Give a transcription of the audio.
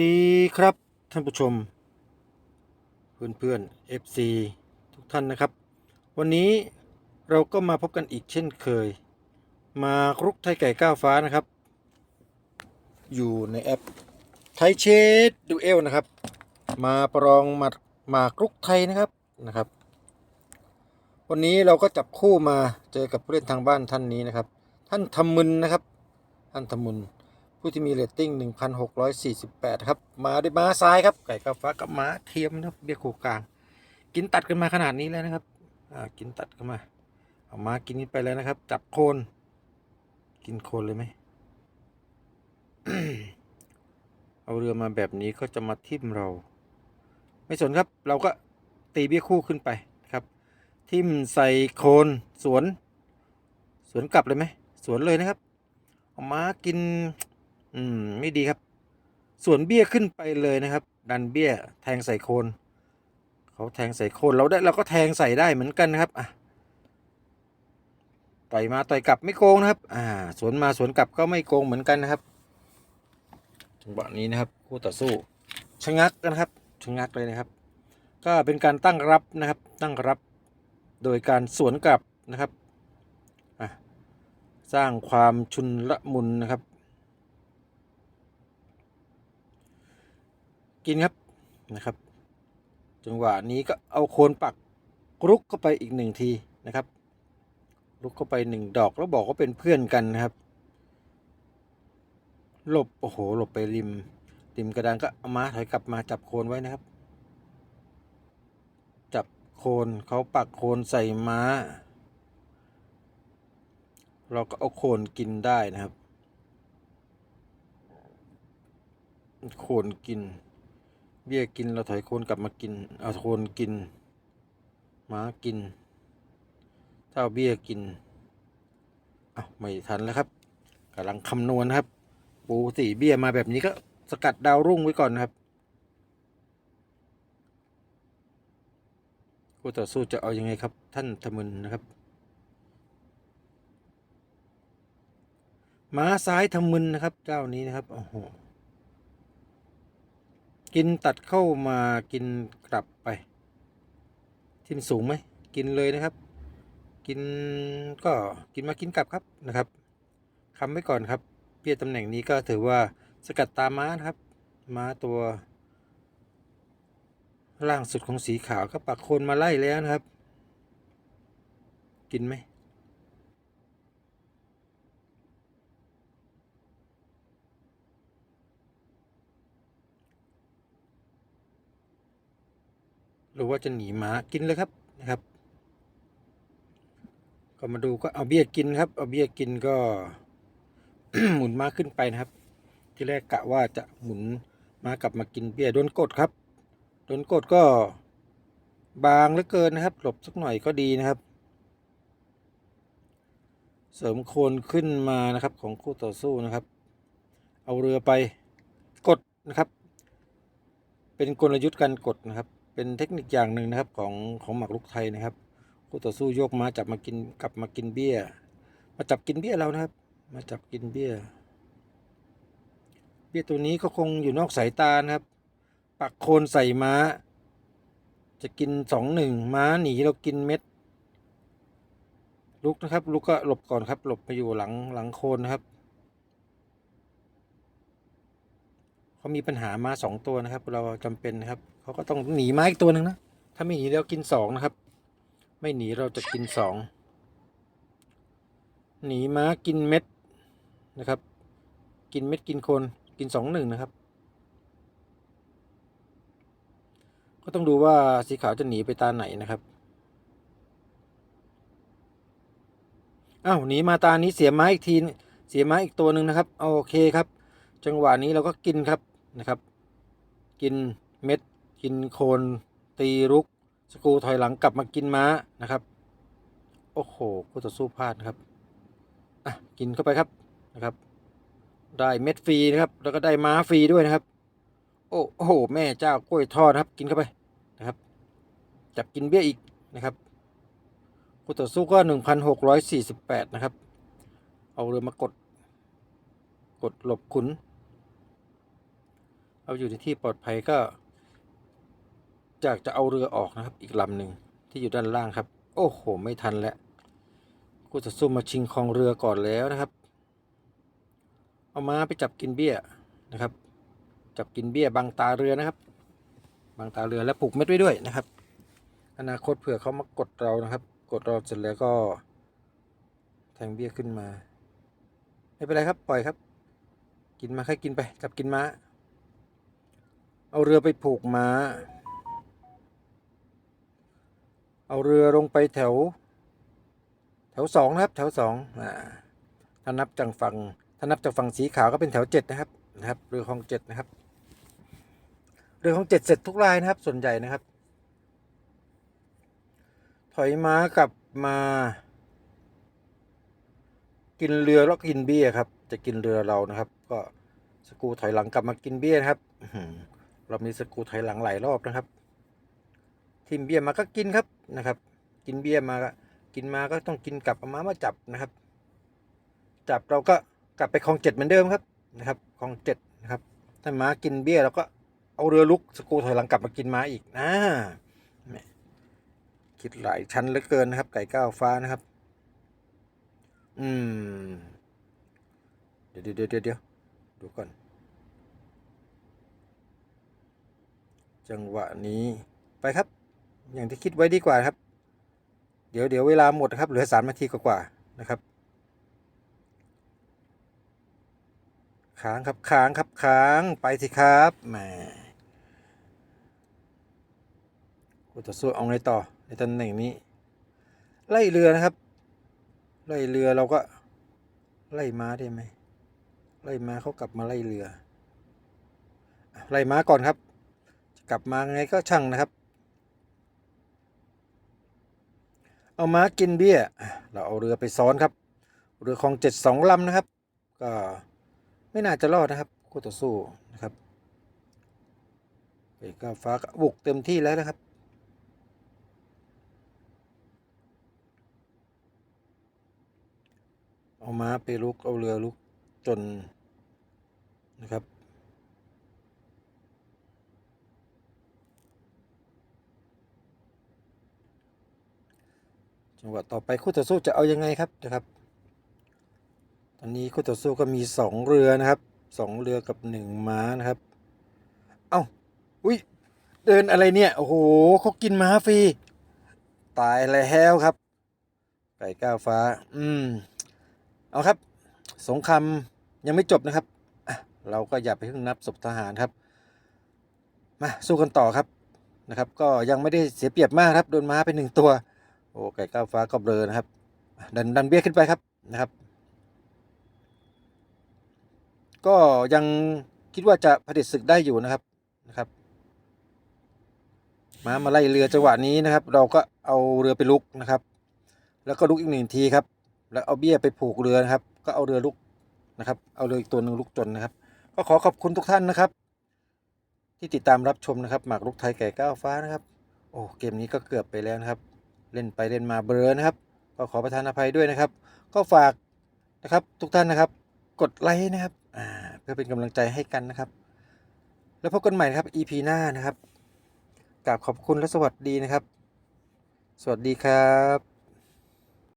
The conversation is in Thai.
ดีครับท่านผู้ชม เพื่อนเพื่อน FC ทุกท่านนะครับ วันนี้เราก็มาพบกันอีกเช่นเคย มาครุกไทยไก่ก้าวฟ้านะครับ อยู่ในแอปไทยเชดดูเอลนะครับ มาปรองหมัดหมากรุกไทยนะครับนะครับ วันนี้เราก็จับคู่มาเจอกับผู้เล่นทางบ้านท่านนี้นะครับ ท่านทำมึนนะครับ ท่านทำมึน ผู้ที่มีเรตติ้ง 1,648 ครับ มาด้วยม้าซ้ายครับ ไก่กาฟ้ากับม้าเทียมนะครับเบียโคกลาง กินตัดกันมาขนาดนี้แล้วนะครับ อ่า กินตัดกันมา เอามากินนี้ไปแล้วนะครับ จับโคน กินโคนเลยไหม เอาเรือมาแบบนี้ก็จะมาทิ่มเรา ไม่สนครับ เราก็ตีเบี้ยคู่ขึ้นไปครับ ทิ่มใส่โคนสวน สวนกลับเลยไหม สวนเลยนะครับ เอาม้ากิน อืม ไม่ดีครับ ส่วนเบี้ยขึ้นไปเลยนะครับ ดันเบี้ยแทงใส่โคนเขาแทงใส่โคนเราได้เราก็แทงใส่ได้เหมือนกันครับอะต่อยมาต่อยกลับไม่โกงนะครับ อ่า สวนมาสวนกลับก็ไม่โกงเหมือนกันนะครับจังหวะนี้นะครับคู่ต่อสู้ชะงักนะครับชะงักเลยนะครับ ก็เป็นการตั้งรับนะครับ ตั้งรับ โดยการสวนกลับนะครับอะสร้างความชุนละมุนนะครับ กินครับนะครับ จังหวะนี้ก็เอาโคนปักรุกเข้าไปอีกหนึ่งทีนะครับลุกเข้าไปหนึ่งดอกแล้วบอกว่าเป็นเพื่อนกันนะครับหลบโอ้โหหลบไปริมริมกระดานก็เอามาถอยกลับมาจับโคนไว้นะครับ จับโคนเขาปักโคนใส่ม้า เราก็เอาโคนกินได้นะครับ โคนกิน เบี้ยกินเราถอยโคนกลับมากิน เอาโคนกินม้ากินถ้าเอาเบี้ยกินอ้าไม่ทันแล้วครับกำลังคำนวณนครับ ปูสีเบี้ยมาแบบนี้ก็สกัดดาวรุ่งไว้ก่อนนะครับคู่ต่อสู้จะเอาอยัางไงครับ ท่านทมึนนะครับ ม้าซ้ายทำมึนนะครับ เจ้านี้นะครับโอ้โห กินตัดเข้ามากินกลับไปทิมสูงไหมกินเลยนะครับ กินก็กินมากินกลับครับนะครับคำไว้ก่อนครับเปี้ยตำแหน่งนี้ก็ถือว่าสกัดตามม้านะครับ ม้าตัว ล่างสุดของสีขาวก็ปักโคนมาไล่แล้วนะครับ กินไหม หรือว่าจะหนีหมากินเลยครับนะครับ ก็มาดูก็เอาเบี้ยกินครับ เอาเบี้ยกินก็หมุนม้าขึ้นไปนะครับ ที่แรกกะว่าจะหมุนม้ากลับมากินเบี้ยโดนกดครับโดนกดก็บางเหลือเกินนะครับ หลบสักหน่อยก็ดีนะครับ เสริมโคนขึ้นมานะครับของคู่ต่อสู้นะครับ เอาเรือไปกดนะครับ เป็นกลยุทธ์การกดนะครับ เป็นเทคนิคอย่างหนึ่งนะครับของของหมากรุกไทยนะครับคู่ต่อสู้โยกม้าจับมากินกลับมากินเบี้ย มาจับกินเบี้ยเรานะครับ มาจับกินเบี้ย เบี้ยตัวนี้ก็คงอยู่นอกสายตานะครับ ปักโคนใส่ม้า จะกินสองหนึ่งม้าหนีเรากินเม็ดลุกนะครับลุกก็หลบก่อนครับ หลบไปอยู่หลังหลังโคนนะครับ เขามีปัญหามาสองตัวนะครับ เราจำเป็นนะครับเขาก็ต้องหนีมาอีกตัวหนึ่งนะ ถ้าไม่หนีเรากินสองนะครับ ไม่หนีเราจะกินสองหนีม้ากินเม็ดนะครับ กินเม็ดกินโคนกินสองหนึ่งนะครับ ก็ต้องดูว่าสีขาวจะหนีไปตาไหนนะครับอ้าวหนีมาตานี้เสียไม้อีกทีเสียไม้อีกตัวหนึ่งนะครับ โอเคครับ จังหวะนี้เราก็กินครับ นะครับ กินเม็ด กินโคน ตีรุก สกูถอยหลังกลับมากินม้านะครับ โอ้โหคู่ต่อสู้พลาดนะครับอะกินเข้าไปครับนะครับ ได้เม็ดฟรีนะครับ แล้วก็ได้ม้าฟรีด้วยนะครับ โอ้โหแม่เจ้ากล้วยทอดนะครับ กินเข้าไปนะครับ จับกินเบี้ยอีกนะครับคู่ต่อสู้ก็หนึ่งพันหกร้อยสี่สิบแปดนะครับ เอาเรือมากด กดหลบขุน เอาอยู่ในที่ปลอดภัยก็จากจะเอาเรือออกนะครับ อีกลำหนึ่งที่อยู่ด้านล่างครับ โอ้โห ไม่ทันแล้วกูจะซุ่มมาชิงครองเรือก่อนแล้วนะครับ เอามาไปจับกินเบี้ยนะครับ จับกินเบี้ยบังตาเรือนะครับบังตาเรือและปลูกเม็ดไว้ด้วยนะครับ อนาคตเผื่อเขามากดเรานะครับ กดเราเสร็จแล้วก็ แทงเบี้ยขึ้นมา ไม่เป็นไรครับ ปล่อยครับ กินมาแค่กินไป จับกินม้า เอาเรือไปผูกม้า เอาเรือลงไปแถว แถวสองนะครับ แถวสองอ่าถ้านับจากฝั่งถ้านับจากฝั่งสีขาวก็เป็นแถวเจ็ดนะครับนะครับ เรือของเจ็ดนะครับ เรือของเจ็ดเสร็จทุกรายนะครับ ส่วนใหญ่นะครับ ถอยม้ากลับมา กินเรือแล้วกินเบี้ยครับ จะกินเรือเรานะครับ ก็สกูถอยหลังกลับมากินเบี้ยนะครับอื เรามีสกูถอยหลังหลายรอบนะครับ ทิมเบี้ยมาก็กินครับนะครับ กินเบี้ยมาก็กินมาก็ต้องกินกลับเอามามาจับนะครับ จับเราก็กลับไปคลองเจ็ดเหมือนเดิมครับนะครับคลองเจ็ดนะครับถ้าม้ากินเบี้ยเราก็เอาเรือลุกสกูถอยหลังกลับมากินม้าอีกนะคิดหลายชั้นเหลือเกินนะครับ ไก่ก้าวฟ้านะครับ อืม เดี๋ยวเดี๋ยวเดี๋ยวเดี๋ยวดูก่อน จังหวะนี้ไปครับ อย่างที่คิดไว้ดีกว่าครับ เดี๋ยวเดี๋ยวเวลาหมดครับ เหลือสามนาทีกว่าๆนะครับ ค้างครับค้างครับค้างไปสิครับแหมกูจะสู้เอาไงต่อในตำแหน่งนี้ ไล่เรือนะครับ ไล่เรือเราก็ไล่ม้าได้ไหมไล่ม้าเขากลับมาไล่เรือไล่ม้าก่อนครับ กลับมาไงก็ช่างนะครับ เอาม้ากินเบี้ย เราเอาเรือไปซ้อนครับ เรือของเจ็ดสองลำนะครับ ก็ไม่น่าจะรอดนะครับคู่ต่อสู้นะครับไก่ก้าวฟ้าบุกเต็มที่แล้วนะครับเอาม้าไปลุกเอาเรือลุกจนนะครับ จังหวะต่อไปคู่ต่อสู้จะเอายังไงครับนะครับ ตอนนี้คู่ต่อสู้ก็มีสองเรือนะครับสองเรือกับหนึ่งม้านะครับ เอ้าอุ้ยเดินอะไรเนี่ยโอ้โหเขากินม้าฟรีตายแล้วครับไก่ก้าวฟ้า อืมเอาครับ สงครามยังไม่จบนะครับเราก็อย่าไปเพิ่งนับศพทหารครับ มาสู้กันต่อครับนะครับ ก็ยังไม่ได้เสียเปรียบมากครับโดนม้าไปหนึ่งตัว โอ้ไก่ก้าวฟ้าก็เบลอนะครับ ดันดันเบี้ยขึ้นไปครับนะครับ ก็ยังคิดว่าจะผลิตศึกได้อยู่นะครับนะครับมามาไล่เรือจังหวะนี้นะครับ เราก็เอาเรือไปลุกนะครับ แล้วก็ลุกอีกหนึ่งทีครับ แล้วเอาเบี้ยไปผูกเรือนะครับ ก็เอาเรือลุกนะครับ เอาเรืออีกตัวหนึ่งลุกจนนะครับ ก็ขอขอบคุณทุกท่านนะครับ ที่ติดตามรับชมนะครับ หมากรุกไทยไก่ก้าวฟ้านะครับ โอ้เกมนี้ก็เกือบไปแล้วนะครับ เล่นไปเล่นมาเบลอนะครับ ก็ขอประทานอภัยด้วยนะครับ ก็ฝากนะครับทุกท่านนะครับ กดไลค์นะครับเพื่อเป็นกำลังใจให้กันนะครับ แล้วพบกันใหม่นะครับ EP หน้านะครับกราบขอบคุณและสวัสดีนะครับ สวัสดีครับ